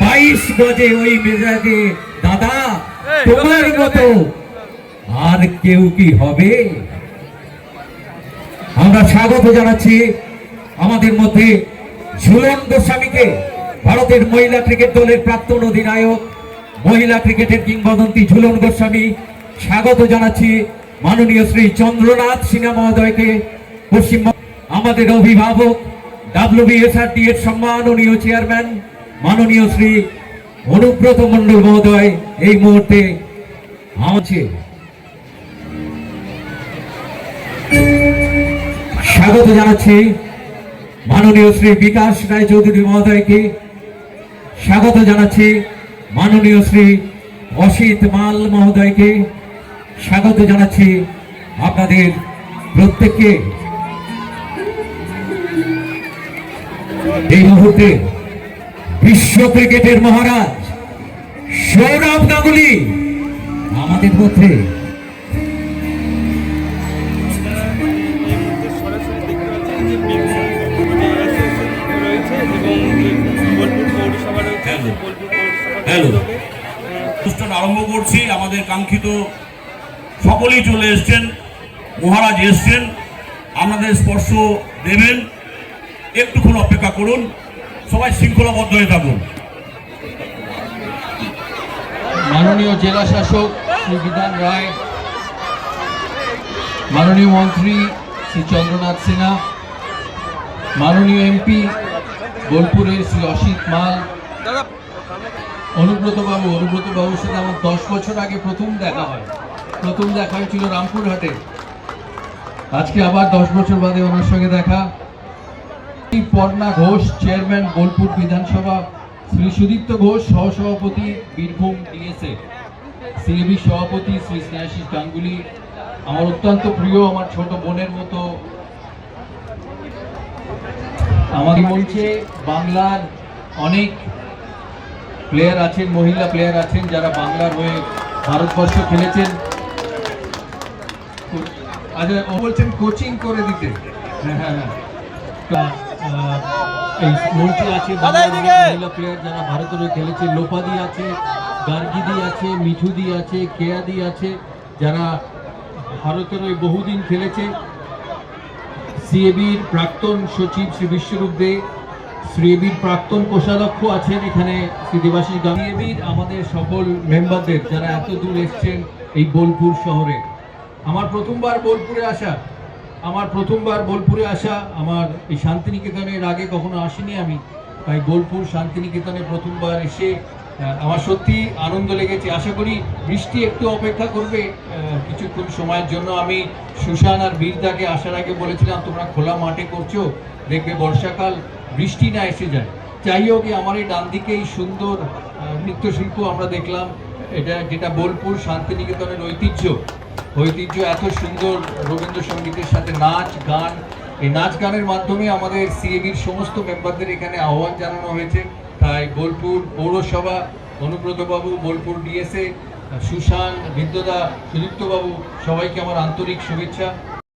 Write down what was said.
বাইশ গজে ওই মেজাজে দাদা তোমার মতো আর কেউ কি হবে? আমরা স্বাগত জানাচ্ছি আমাদের মধ্যে ঝুলন গোস্বামীকে ভারতের মহিলা ক্রিকেট দলের প্রাক্তন অধিনায়ক মহিলা ক্রিকেটের কিংবদন্তি ঝুলন গোস্বামী। স্বাগত জানাচ্ছি মাননীয় শ্রী চন্দ্রনাথ সিনহা মহোদয়কে পশ্চিমবঙ্গ আমাদের অভিভাবক ডাব্লিউবিএসআরটি এর সম্মাননীয় চেয়ারম্যান, মাননীয় শ্রী অনুব্রত মণ্ডল মহোদয়, এই মুহূর্তে আছে স্বাগত জানাচ্ছি মাননীয় শ্রী বিকাশ রায় চৌধুরী মহোদয়কে। স্বাগত জানাচ্ছি মাননীয় শ্রী অসিত মাল মহোদয়কে। স্বাগত জানাচ্ছি আপনাদের প্রত্যেককে। এই মুহূর্তে বিশ্ব ক্রিকেটের মহারাজ সৌরভ গাঙ্গুলি আমাদের মধ্যে। আরম্ভ করছি। আমাদের কাঙ্ক্ষিত সকলেই চলে এসছেন। মহারাজ এসছেন। আমাদের স্পর্শ দেবেন। একটুক্ষণ অপেক্ষা করুন। সবাই শৃঙ্খলাবদ্ধ হয়ে থাকুন। মাননীয় জেলা শাসক শ্রী বিধান রায়, মাননীয় মন্ত্রী শ্রী চন্দ্রনাথ সিনহা, মাননীয় এমপি বোলপুরের শ্রী অসিত মাল অনুব্রত বাবু অনুব্রত বাবুর সাথে আমার দশ বছর আগে প্রথম দেখা হয়। প্রথম দেখা হয়েছিল রামপুরহাটে। আজকে আবার দশ বছর বাদে ওনার সঙ্গে দেখা। পর্ণা ঘোষ, চেয়ারম্যান বোলপুর বিধানসভা, শ্রী সুদীপ্ত ঘোষ, সহসভাপতি বীরভূম ডিএসএ, সিএবি সভাপতি শ্রী স্নেহাশিস গাঙ্গুলি, আমার অত্যন্ত প্রিয় আমার ছোট বোনের মতো। আমাদের মঞ্চে বাংলার অনেক প্লেয়ার আছেন, মহিলা প্লেয়ার আছেন, যারা বাংলার হয়ে ভারতবর্ষ খেলেছেন। আচ্ছা ও বলছেন কোচিং করে দিতে। হ্যাঁ হ্যাঁ হ্যাঁ। এই মঞ্চে আছে মহিলা প্লেয়ার যারা ভারতের খেলেছে লোপাদি আছে গার্গিদি আছে মিঠুদি আছে কেয়াদি আছে যারা ভারতের হয়ে বহুদিন খেলেছে। সিএবির প্রাক্তন সচিব শ্রী বিশ্বরূপ দে সিএবির প্রাক্তন কোষাধ্যক্ষ আছেন এখানে শ্রী দেবাশিস সিএবির আমাদের সকল মেম্বারদের যারা এত দূর এসছেন এই বোলপুর শহরে। আমার প্রথমবার বোলপুরে আসা। আমার প্রথমবার বোলপুরে আসা আমার এই শান্তিনিকেতনের আগে কখনো আসিনি আমি। তাই বোলপুর শান্তিনিকেতনে প্রথমবার এসে আমার সত্যি আনন্দ লেগেছে। আশা করি বৃষ্টি একটু অপেক্ষা করবে কিছুক্ষণ সময়ের জন্য আমি সুশান আর বীরদাকে আসার আগে বলেছিলাম, তোমরা খোলা মাঠে করছ, দেখবে বর্ষাকাল, বৃষ্টি না এসে যায়। যাই হোক আমার এই ডান দিকে এই সুন্দর নৃত্যশিল্প আমরা দেখলাম। এটা যেটা বোলপুর শান্তিনিকেতনের ঐতিহ্য। ঐতিহ্য এত সুন্দর রবীন্দ্রসঙ্গীতের সাথে নাচ, গান। এই নাচ গানের মাধ্যমে আমাদের সিএবির সমস্ত মেম্বারদের এখানে আহ্বান জানানো হয়েছে। তাই বোলপুর পৌরসভা, অনুব্রতবাবু, বোলপুর ডিএসএ সুশান বিদ্যদা, সুদীপ্তবাবু, সবাইকে আমার আন্তরিক শুভেচ্ছা।